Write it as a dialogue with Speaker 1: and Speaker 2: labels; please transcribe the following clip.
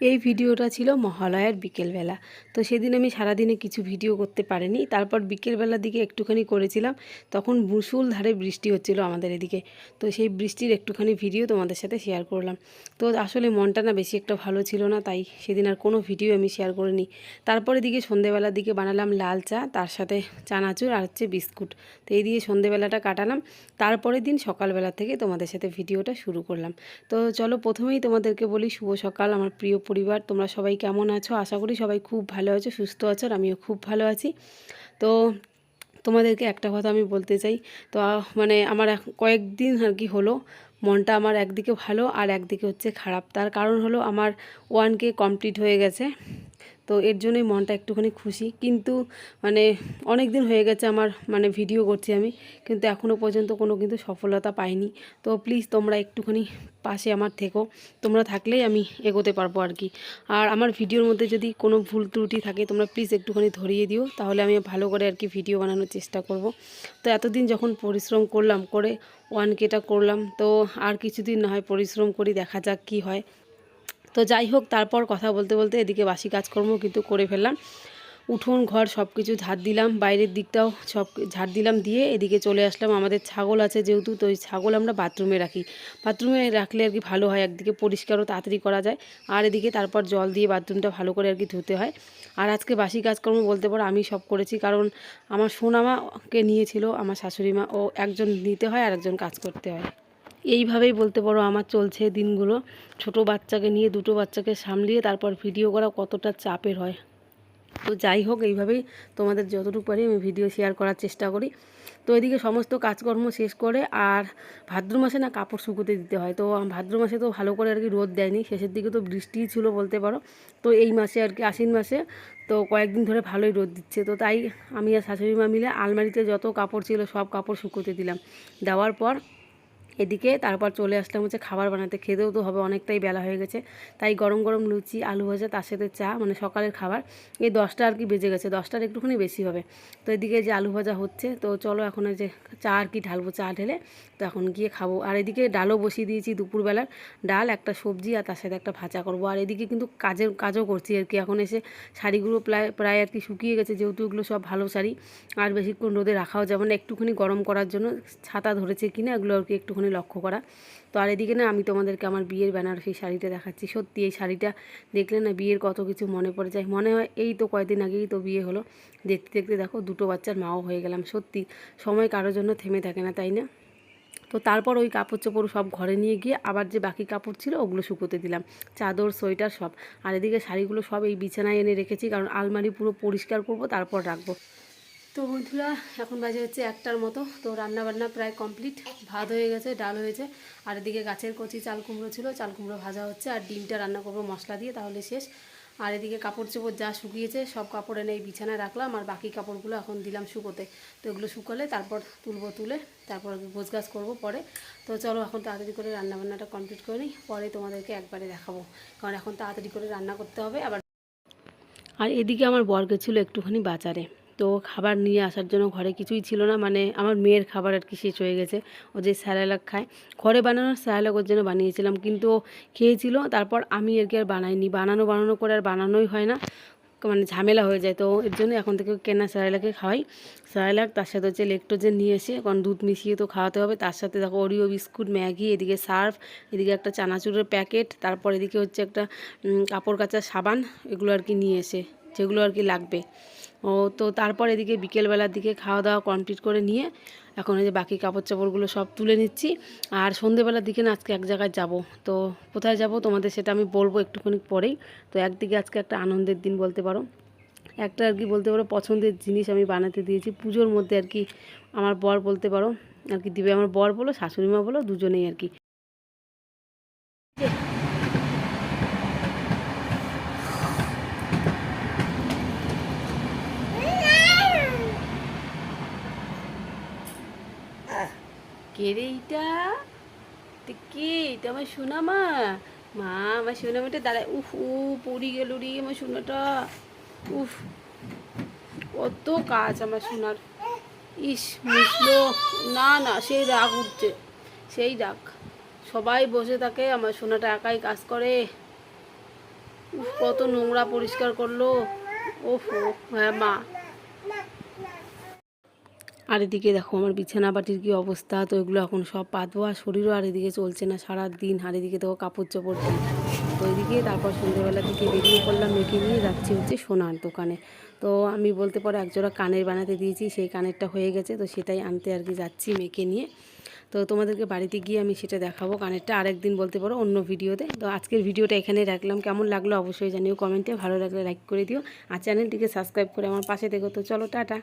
Speaker 1: এই ভিডিওটা ছিল মহালয়ার বিকেলবেলা। তো সেদিন আমি সারাদিনে কিছু ভিডিও করতে পারিনি। তারপর বিকেলবেলার দিকে একটুখানি করেছিলাম। তখন মুসুল ধারে বৃষ্টি হচ্ছিল আমাদের এদিকে। তো সেই বৃষ্টির একটুখানি ভিডিও তোমাদের সাথে শেয়ার করলাম। তো আসলে মনটা না বেশি একটা ভালো ছিল না, তাই সেদিন আর কোনো ভিডিও আমি শেয়ার করিনি। তারপরে দিকে সন্ধেবেলার দিকে বানালাম লাল চা, তার সাথে চানাচুর আর হচ্ছে বিস্কুট। তো এই দিয়ে সন্ধেবেলাটা কাটালাম। তারপরের দিন সকালবেলা থেকে তোমাদের সাথে ভিডিওটা শুরু করলাম। তো চলো প্রথমেই তোমাদেরকে বলি, শুভ সকাল, আমার প্রিয় পরিবার, তোমরা সবাই কেমন আছো? আশা করি সবাই খুব ভালো আছো, সুস্থ আছো, আর আমিও খুব ভালো আছি। তো তোমাদেরকে একটা কথা আমি বলতে চাই। তো মানে আমার কয়েকদিন আর কি হলো, মনটা আমার একদিকে ভালো আর একদিকে হচ্ছে খারাপ। তার কারণ হলো আমার ওয়ান কে কমপ্লিট হয়ে গেছে। তো এর জন্যই মনটা একটুখানি খুশি। কিন্তু মানে অনেক দিন হয়ে গেছে আমার মানে ভিডিও করছি আমি, কিন্তু এখনও পর্যন্ত কোনো কিন্তু সফলতা পাইনি। তো প্লিজ তোমরা একটুখানি পাশে আমার থেকো, তোমরা থাকলেই আমি এগোতে পারব আর কি। আর আমার ভিডিওর মধ্যে যদি কোনো ভুল ত্রুটি থাকে, তোমরা প্লিজ একটুখানি ধরিয়ে দিও, তাহলে আমি ভালো করে আর কি ভিডিও বানানোর চেষ্টা করব। তো এতদিন যখন পরিশ্রম করলাম, করে ওয়ান কেটা করলাম, তো আর কিছুদিন না হয় পরিশ্রম করি, দেখা যাক কি হয়। তো যাই হোক, তারপর কথা বলতে বলতে এদিকে বাসি কাজকর্ম কিন্তু করে ফেললাম। উঠোন, ঘর সব কিছু ঝাড় দিলাম, বাইরের দিকটাও সব ঝাড় দিলাম, দিয়ে এদিকে চলে আসলাম। আমাদের ছাগল আছে যেহেতু, তো ওই ছাগল আমরা বাথরুমে রাখি। বাথরুমে রাখলে আর কি ভালো হয়, একদিকে পরিষ্কারও তাড়াতাড়ি করা যায়, আর এদিকে তারপর জল দিয়ে বাথরুমটা ভালো করে আর কি ধুতে হয়। আর আজকে বাসি কাজকর্ম বলতে পারো, আমি সব করেছি, কারণ আমার সোনামাকে নিয়েছিল, আমার শাশুড়ি মা ও একজন নিতে হয় আর একজন কাজ করতে হয়। এইভাবেই বলতে পারো আমার চলছে দিনগুলো। ছোট বাচ্চাকে নিয়ে, দুটো বাচ্চাকে সামলিয়ে, তারপর ভিডিও করা কতটা চাপের হয়। তো যাই হোক, এইভাবেই তোমাদের যতটুকু পারি আমি ভিডিও শেয়ার করার চেষ্টা করি। তো এদিকে সমস্ত কাজকর্ম শেষ করে, আর ভাদ্র মাসে না কাপড় শুকোতে দিতে হয়। তো ভাদ্র মাসে তো ভালো করে আর কি রোদ দেয়নি। শেষের দিকে তো বৃষ্টিই ছিল বলতে পারো। তো এই মাসে আর কি, আশ্বিন মাসে তো কয়েকদিন ধরে ভালোই রোদ দিচ্ছে। তো তাই আমি আর শাশুড়ি মা মিলে আলমারিতে যত কাপড় ছিল সব কাপড় শুকোতে দিলাম। দেওয়ার পর এদিকে তারপর চলে আসলাম হচ্ছে খাবার বানাতে। খেতেও তো হবে, অনেকটাই বেলা হয়ে গেছে। তাই গরম গরম লুচি, আলু ভাজা, তার সাথে চা মানে সকালের খাবার। এই দশটা আর কি বেজে গেছে, দশটার একটুখানি বেশি হবে। তো এদিকে যে আলু ভাজা হচ্ছে, তো চলো এখন যে চা আর কি ঢালবো, চা ঢেলে তো এখন গিয়ে খাব। আর এদিকে ডালও বসিয়ে দিয়েছি দুপুরবেলার, ডাল, একটা সবজি আর তার সাথে একটা ভাজা করব। আর এদিকে কিন্তু কাজের কাজও করছি আর কি, এখন এসে শাড়িগুলো প্রায় প্রায় আর কি শুকিয়ে গেছে, যেহেতু এগুলো সব ভালো শাড়ি। আর বেশিক্ষণ রোদে রাখাও যাবে না, একটুখানি গরম করার জন্য ছাতা ধরেছে কিনা, এগুলো আর কি একটুখানি লক্ষ্য করা। তো আর এদিকে না, আমি তোমাদেরকে আমার বিয়ের বেনারসি শাড়িটা দেখাচ্ছি। সত্যি এই শাড়িটা দেখলে না বিয়ের কত কিছু মনে পড়ে যায়। মনে হয় এই তো কয়দিন আগেই তো বিয়ে হলো। দেখতে দেখতে দেখো, দুটো বাচ্চার মাও হয়ে গেলাম। সত্যি সময় কারোর জন্য থেমে থাকে না, তাই না? তো তারপর ওই কাপড় চোপড় সব ঘরে নিয়ে গিয়ে আবার যে বাকি কাপড় ছিল, ওগুলো শুকোতে দিলাম। চাদর, সোয়েটার সব। আর এদিকে শাড়িগুলো সব এই বিছানায় এনে রেখেছি, কারণ আলমারি পুরো পরিষ্কার করব, তারপর রাখব। তো বন্ধুরা, এখন বাজে হচ্ছে একটার মতো। তো রান্না বান্না প্রায় কমপ্লিট। ভাত হয়ে গেছে, ডাল হয়েছে। আর এদিকে গাছের কচি চাল কুমড়ো ছিল। চাল কুমড়ো ভাজা হচ্ছে আর ডিমটা রান্না করব মশলা দিয়ে, তাহলে শেষ। আর এদিকে কাপড় চোপড় যা শুকিয়েছে, সব কাপড় এনে এই বিছানায় রাখলাম। আর বাকি কাপড়গুলো এখন দিলাম শুকোতে। তো এগুলো শুকালে তারপর তুলবো তুলে, তারপর গোছ গাছ করব পরে। তো চলো এখন তাড়াতাড়ি করে রান্না বান্নাটা কমপ্লিট করে নিই। পরে তোমাদেরকে একবারে দেখাবো। কারণ এখন তাড়াতাড়ি করে রান্না করতে হবে। আবার আর এদিকে আমার বর গেছিল একটুখানি বাজারে। তো খাবার নিয়ে আসার জন্য ঘরে কিছুই ছিল না। মানে আমার মেয়ের খাবার আর কি শেষ হয়ে গেছে। ও যে স্যালালাক খায়। ঘরে বানানোর স্যালাক ওর জন্য বানিয়েছিলাম। কিন্তু ও খেয়েছিল। তারপর আমি আর কি আর বানাইনি। বানানো বানানো করে আর বানানোই হয় না। মানে ঝামেলা হয়ে যায়। তো এর জন্য এখন থেকে কেনা স্যালাকে খাওয়াই। স্যালাক তার সাথে হচ্ছে লেকটোজেন নিয়ে এসে কারণ দুধ মিশিয়ে তো খাওয়াতে হবে। তার সাথে দেখো ওরিও বিস্কুট ম্যাগি এদিকে সার্ফ, এদিকে একটা চানাচুরের প্যাকেট, তারপর এদিকে হচ্ছে একটা কাপড় কাচার সাবান, এগুলো আর কি নিয়ে এসে যেগুলো আর কি লাগবে। ও তো তারপর এদিকে বিকেলবেলার দিকে খাওয়া দাওয়া কমপ্লিট করে নিয়ে এখন এই যে বাকি কাপড় চাপড়গুলো সব তুলে নিচ্ছি। আর সন্ধেবেলার দিকে না আজকে এক জায়গায় যাব। তো কোথায় যাব তোমাদের সেটা আমি বলব একটুখানি পরেই। তো একদিকে আজকে একটা আনন্দের দিন বলতে পারো। একটা আর কি বলতে পারো পছন্দের জিনিস আমি বানাতে দিয়েছি। পুজোর মধ্যে আর কি আমার বর বলতে পারো, আর কি দিবে আমার বর বলো শাশুড়ি মা বলো, দুজনেই আর কি। কে রে এইটা কে এটা আমার সোনা মা মা আমার সোনা মেয়েটা দাঁড়ায়। উফ উ পড়ি গেল রে আমার সোনাটা। উফ কত কাজ আমার সোনার। ইস মুসলো না না সেই রাগ উঠছে। সেই রাগ। সবাই বসে থাকে আমার সোনাটা একাই কাজ করে। উফ, কত নোংরা পরিষ্কার করল। ওফো হ্যাঁ মা। আর এদিকে দেখো আমার বিছানা বাটির কি অবস্থা? তো এগুলো এখন সব পাতবো আর শরীরও আর এদিকে চলছে না সারা দিন আর এদিকে দেখো কাপড় চোপড় তো এদিকে তারপর সন্ধ্যেবেলা থেকে বেরিয়ে পড়লাম, মেয়েকে নিয়ে যাচ্ছি হচ্ছে সোনার দোকানে। তো আমি বলতে পারো একজোড়া কানের বানাতে দিয়েছি, সেই কানেরটা হয়ে গেছে, তো সেটাই আনতে আর কি যাচ্ছি মেয়েকে নিয়ে। তো তোমাদেরকে বাড়িতে গিয়ে আমি সেটা দেখাবো কানেরটা আরেকদিন বলতে পারো অন্য ভিডিওতে। তো আজকের ভিডিওটা এখানে রাখলাম। কেমন লাগল অবশ্যই জানিও কমেন্টে। ভালো লাগলে লাইক করে দিও। আর চ্যানেলটিকে সাবস্ক্রাইব করে আমার পাশে দেখো তো চলো, টাটা।